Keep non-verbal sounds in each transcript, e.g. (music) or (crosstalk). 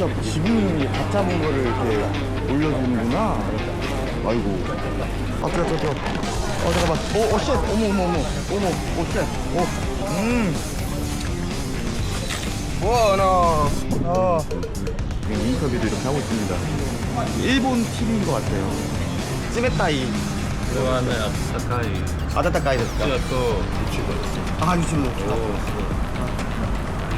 직접 지금 갓 잡은 거를 이렇게 올려주는구나. 아이고. 아, 뜨거, 뜨거, 뜨거. 어, 잠깐만. 오, 오, 쉣. 어머, 어머, 어머. 어머, 오, 쉣. 오, 음. 와, 나. 아. 지금 인터뷰도 이렇게 하고 있습니다. 일본 TV인 것 같아요. 찌메따이. これはね、あったかい。 아다타카이 ですかあと、いちごです。 아, 유치로. おお、すごい。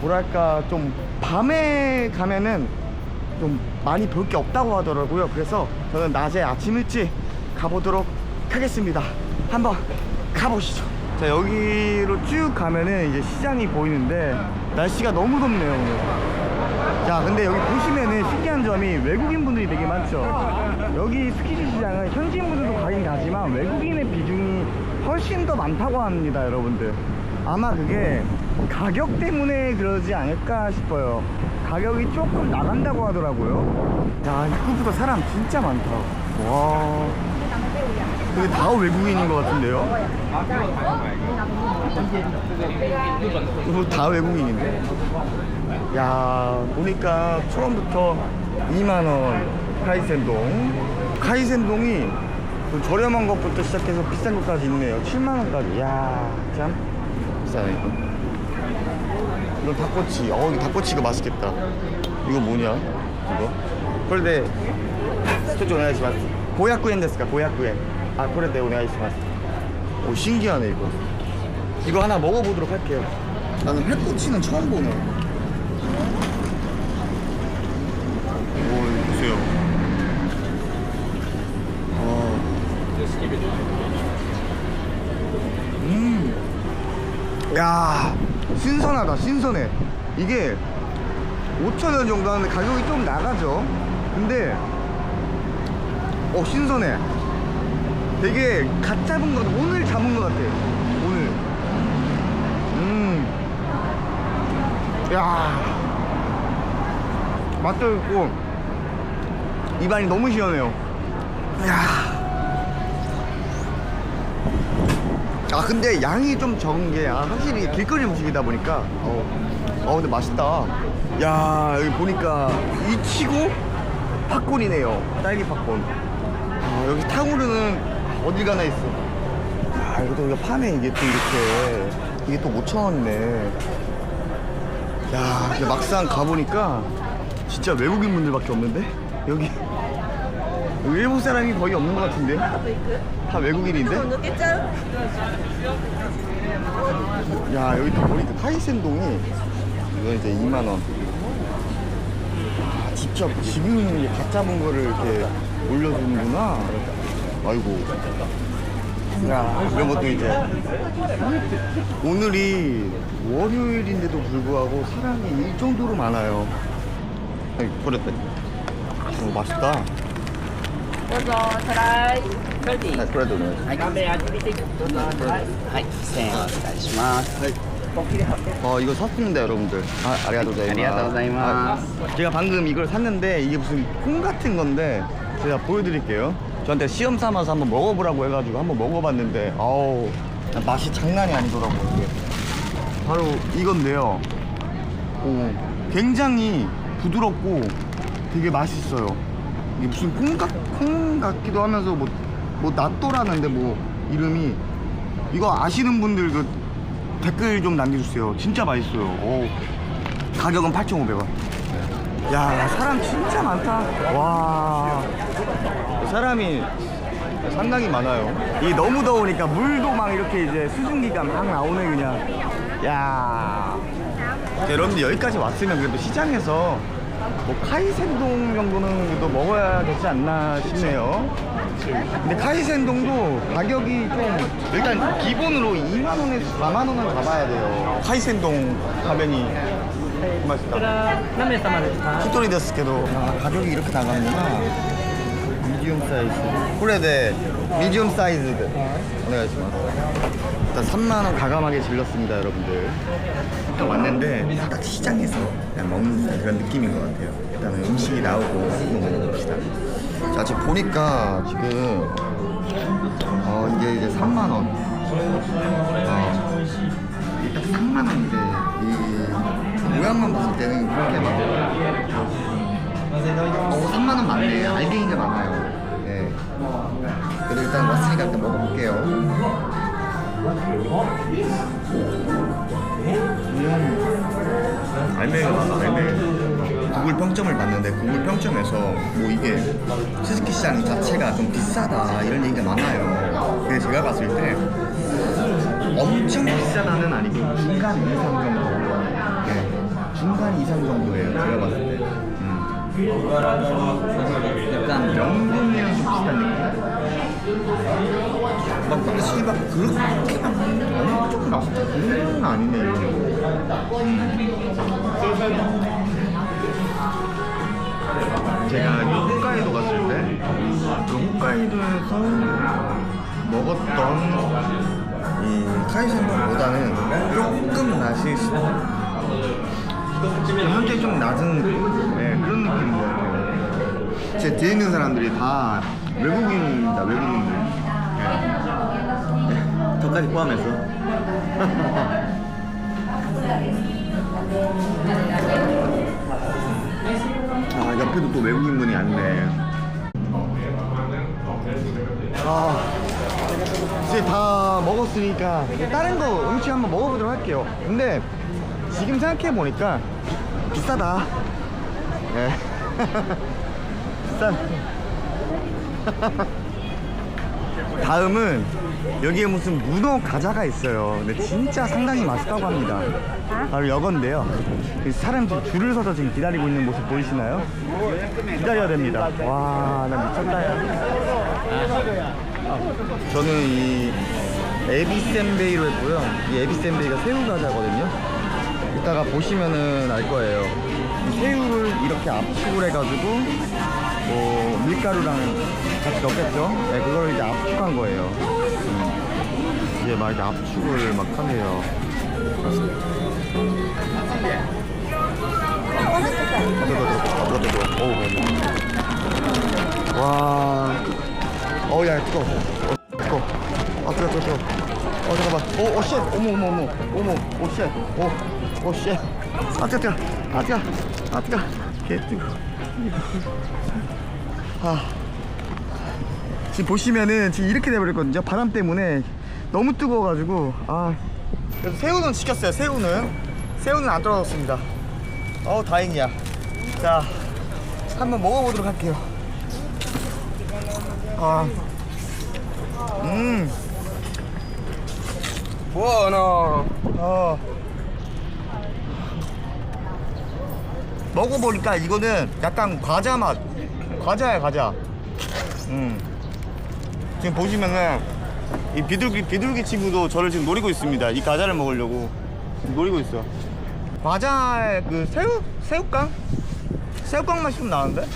뭐랄까 좀 밤에 가면은 좀 많이 볼 게 없다고 하더라고요. 그래서 저는 낮에 아침 일찍 가보도록 하겠습니다. 한번 가보시죠. 자 여기로 쭉 가면은 이제 시장이 보이는데 날씨가 너무 덥네요 오늘. 자 근데 여기 보시면은 신기한 점이 외국인 분들이 되게 많죠. 여기 스키지 시장은 현지인 분들도 가긴 가지만 외국인의 비중이 훨씬 더 많다고 합니다 여러분들 아마 그게 가격 때문에 그러지 않을까 싶어요. 가격이 조금 나간다고 하더라고요. 자 입구부터 사람 진짜 많다. 와. 근데 다 외국인인 것 같은데요? 다 외국인인데? 야 보니까 처음부터 2만원 카이센동. 카이센동이 그 저렴한 것부터 시작해서 비싼 것까지 있네요. 7만원까지. 야참 비싸네 이거. 이건 닭꼬치. 어 이거 닭꼬치 이거 맛있겠다. 이거 뭐냐? 이거? 그런데 저쪽 오네가이시마스 고약구엔 데스까? 고약구엔 아 그런데 오네가이시마스 오 신기하네 이거. 이거 하나 먹어보도록 할게요. 나는 회꼬치는 처음 보네. 오 보세요. 어. 음. 야 신선하다 신선해. 이게 5천원 정도 하는데 가격이 좀 나가죠? 근데 어 신선해. 되게 갓 잡은 거 오늘 잡은 거 같아 오늘. 음야. 맛도 있고 입안이 너무 시원해요. 야. 아 근데 양이 좀 적은 게 아, 확실히 길거리 음식이다 보니까. 어, 어 근데 맛있다. 야 여기 보니까 이치고 팝콘이네요. 딸기 팝콘. 아, 여기 탕후루는 어딜 가나 있어. 아 이것도 우리가 파네 이게 또 이렇게 이게 또 5천원이네. 야 근데 막상 가보니까 진짜 외국인 분들밖에 없는데? 여기 외국 사람이 거의 없는 것 같은데? 다 외국인인데? 야 여기 다 보니까 카이센동이 이거 이제 2만원 아 직접 지금 있는 게 갓 잡은 거를 이렇게 올려주는구나 아이고 야 이런 것도 이제 오늘이 월요일인데도 불구하고 사람이 이 정도로 많아요 아이 버렸다. 너무 맛있다 どうぞトライ 네, 그래도 네. はい画面味見てどうぞはいはい1000円お願いします 어 이거 샀습니다 여러분들 아 아리가또 고자이마스 아리가또 고자이마스. 아, 제가 방금 이걸 샀는데 이게 무슨 콩 같은 건데 제가 보여드릴게요 저한테 시험 삼아서 한번 먹어보라고 해가지고 한번 먹어봤는데 아우 맛이 장난이 아니더라고요 이게. 바로 이건데요 오, 굉장히 부드럽고 되게 맛있어요 이게 무슨 콩, 같, 콩 같기도 하면서 뭐, 뭐 나또라는데 뭐 이름이 이거 아시는 분들 그 댓글 좀 남겨주세요. 진짜 맛있어요. 오. 가격은 8,500원. 야 사람 진짜 많다. 와. 사람이 상당히 많아요. 이 너무 더우니까 물도 막 이렇게 이제 수증기가 막 나오네 그냥. 야. 자, 여러분들 여기까지 왔으면 그래도 시장에서 뭐 카이센동 정도는 그래도 먹어야 되지 않나 싶네요 근데 카이센동도 가격이 좀 일단 기본으로 2만원에서 4만원은 잡아야 돼요 카이센동 가면이 맛있다. こちら何名様ですか 히토리 데스케도 아, 가격이 이렇게 나가는구나. 미디움 사이즈. 그래, 미디움 사이즈. 오네가시마스. 일단 3만 원 가감하게 질렀습니다, 여러분들. 일단 왔는데 딱 시장에서 그냥 먹는 그런 느낌인 것 같아요. 일단 은 음식이 나오고 한번 먹어봅시다. 자, 지금 보니까 지금 어 이게 이제 3만 원. 어, 딱 3만 원인데 이 모양만 봤을 때는 그렇게 막 어, 3만 원 맞네. 알갱이가 많아요. 네. 그래도 일단 왔으니까 일단 먹어볼게요. 음. 알맹이가 많아, 알맹이. 구글 평점을 봤는데 구글 평점에서 뭐 이게 스즈키 시장 자체가 좀 비싸다 이런 얘기가 많아요. 근데 제가 봤을 때 엄청 비싸다는 아니고 중간 이상 정도. 네. 중간 이상 정도예요. 제가 봤을 때. 음. 약간 명분이랑 좀 비슷한 느낌? 막 맛이 막 그렇게 막 엄청 막 그런 건 아니네 이거. 음. 제가 이 홋카이도 갔을 때 그 홋카이도에서 먹었던 이 카이센동보다는 조금 맛이 현재 좀 낮은 네, 그런 느낌인 것 같아요. 제 뒤에 있는 사람들이 다 외국인입니다, 외국인들. 네. 네, 저까지 포함해서. (laughs) 아, 옆에도 또 외국인분이 앉네. 아, 이제 다 먹었으니까 다른 거 음식 한번 먹어보도록 할게요. 근데 지금 생각해 보니까 비싸다. 예. (laughs) 비싸. (laughs) 다음은 여기에 무슨 문어 과자가 있어요. 근데 진짜 상당히 맛있다고 합니다. 바로 여건데요. 그 사람 지금 줄을 서서 지금 기다리고 있는 모습 보이시나요? 기다려야 됩니다. 와, 나 미쳤다. 야. 저는 이 에비센베이로 했고요. 이 에비센베이가 새우 과자거든요. 이따가 보시면은 알 거예요. 이 새우를 이렇게 압축을 해가지고 뭐 밀가루랑 같이 넣겠죠. 네, 그걸 이제 압축한 거예요. 음. 이제 막 이렇게 압축을 막 하네요. 와. 어, 야, 뜨거. 어, 뜨거. 아, 뜨거, 뜨거, 뜨거. 어, 잠깐만. 오, 오, 쉣. 어머, 어머, 어머. 어머, 오, 쉣. 오, 오, 쉣. 아, 뜨거, 뜨거. 아, 뜨거. 아, 뜨거. 개 뜨거. 아. 지금 보시면은 지금 이렇게 돼버렸거든요. 바람 때문에 너무 뜨거워가지고. 아. 그래서 새우는 지켰어요. 새우는. 새우는 안 떨어졌습니다. 어, 다행이야. 자, 한번 먹어보도록 할게요. 아, 음, Buono. 어. 먹어보니까 이거는 약간 과자 맛. 과자야, 과자. 음. 지금 보시면은 이 비둘기, 비둘기 친구도 저를 지금 노리고 있습니다. 이 과자를 먹으려고. 노리고 있어. 과자의 그 새우? 새우깡? 새우깡 맛이 좀 나는데?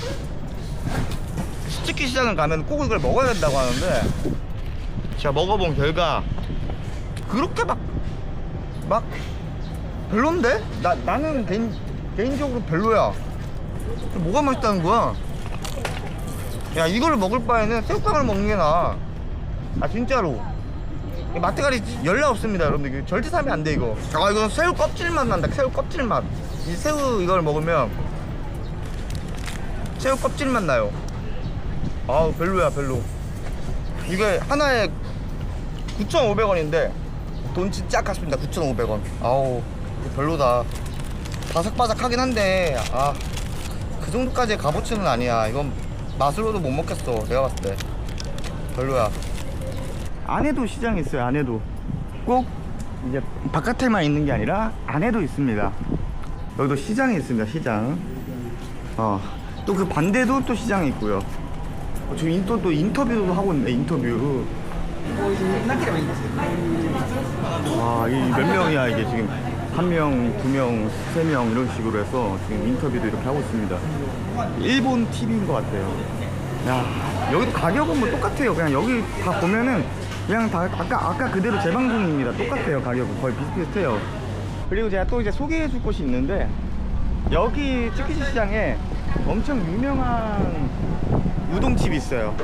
스티키 시장을 가면 꼭 이걸 먹어야 된다고 하는데 제가 먹어본 결과 그렇게 막, 막, 별론데? 나, 나는 개인, 개인적으로 별로야. 뭐가 맛있다는 거야? 야, 이거를 먹을 바에는 새우깡을 먹는 게 나아. 아, 진짜로. 이 마트가리 연락 없습니다, 여러분들. 절대 사면 안 돼, 이거. 아, 이거 새우 껍질 맛 난다, 새우 껍질 맛. 이 새우 이걸 먹으면 새우 껍질 맛 나요. 아우, 별로야, 별로. 이게 하나에 9,500원인데 돈 진짜 아깝습니다 9,500원 아우 별로다 바삭바삭하긴 한데 아 그 정도까지의 값어치는 아니야. 이건 맛으로도 못 먹겠어 내가 봤을 때. 별로야. 안에도 시장이 있어요 안에도. 꼭 이제 바깥에만 있는 게 아니라 안에도 있습니다. 여기도 시장이 있습니다 시장. 어 또 그 반대도 또 시장이 있고요. 어, 지금 인- 또, 또 인터뷰도 하고 있네 인터뷰. 와, 이 몇 명이야, 이게 지금. 한 명, 두 명, 세 명 이런 식으로 해서 지금 인터뷰도 이렇게 하고 있습니다. 일본 TV인 것 같아요. 야, 여기도 가격은 뭐 똑같아요. 그냥 여기 다 보면은 그냥 다 아까 아까 그대로 재방송입니다. 똑같아요. 가격은 거의 비슷비슷해요. 그리고 제가 또 이제 소개해 줄 곳이 있는데 여기 츠키시 시장에 엄청 유명한 우동집이 있어요.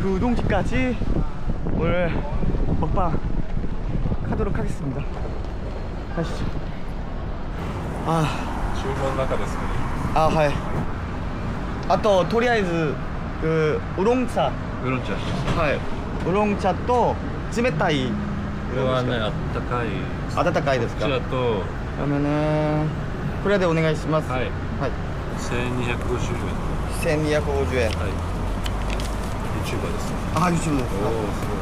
그 우동집까지 오늘 먹방 하도록 하겠습니다. はい。あ厨房の中ですね。あはい。あととりあえずうウロン茶。ウロン茶。はい。うロン茶と冷たい。これはね暖かい。暖かいですか？こちと。あのね。これでお願いします。はい、はい、千二百五十円。千二百五十円。はい。ユーチューバーですあユーチューバーですおおすごい。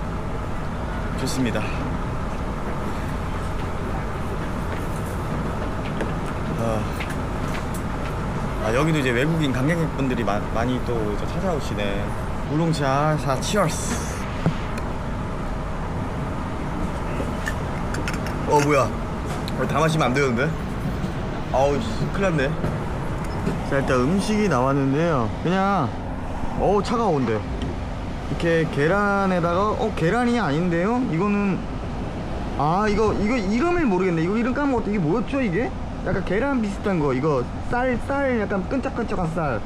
좋습니다. 아. 아 여기도 이제 외국인 관광객분들이 마, 많이 또 이제 찾아오시네. 우롱차 사 치얼스. 어 뭐야. 어, 다 마시면 안 되는데? 아우 씨, 큰일 났네. 자 일단 음식이 나왔는데요. 그냥 어우 차가운데 이렇게 계란에다가 어 계란이 아닌데요? 이거는 아 이거 이거 이름을 모르겠네. 이거 이름 까먹었다. 이게 뭐였죠 이게? 약간 계란 비슷한 거. 이거 쌀쌀 약간 끈적끈적한 쌀.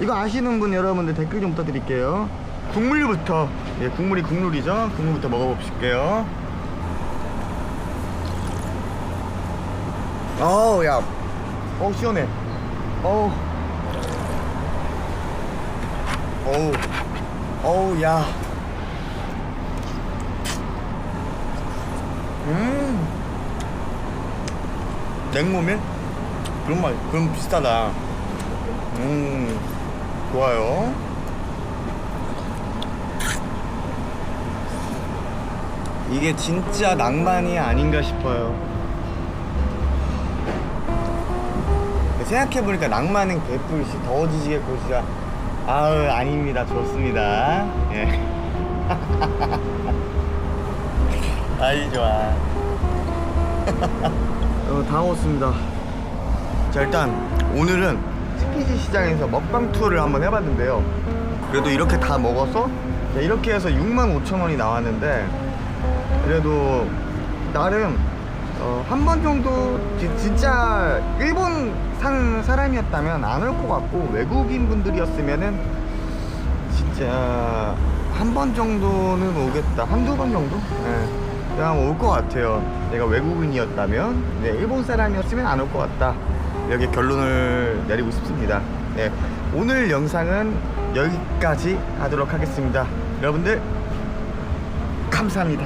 이거 아시는 분 여러분들 댓글 좀 부탁드릴게요. 국물부터. 예 국물이 국물이죠? 국물부터 먹어볼게요. 어우 야. 어우 시원해. 어우. 어우 어우 야 음. 냉모밀? 그런 말, 그럼 비슷하다. 음, 좋아요. 이게 진짜 낭만이 아닌가 싶어요. 생각해보니까 낭만은 개뿔씨 더워지시겠고 진짜 아우 아닙니다. 좋습니다. 예. (laughs) 아이 좋아. (laughs) 어, 다 먹었습니다. 자 일단 오늘은 스키지 시장에서 먹방 투어를 한번 해봤는데요. 그래도 이렇게 다 먹어서 자, 이렇게 해서 6만 5천 원이 나왔는데 그래도 나름 어, 한 번 정도 지- 진짜 일본 산 사람이었다면 안 올 것 같고 외국인 분들이었으면은 진짜 한 번 정도는 오겠다. 한두 번 정도? 예. 그냥 올것 같아요. 내가 외국인이었다면 네, 일본 사람이었으면 안 올 것 같다. 이렇게 결론을 내리고 싶습니다. 네, 오늘 영상은 여기까지 하도록 하겠습니다. 여러분들 감사합니다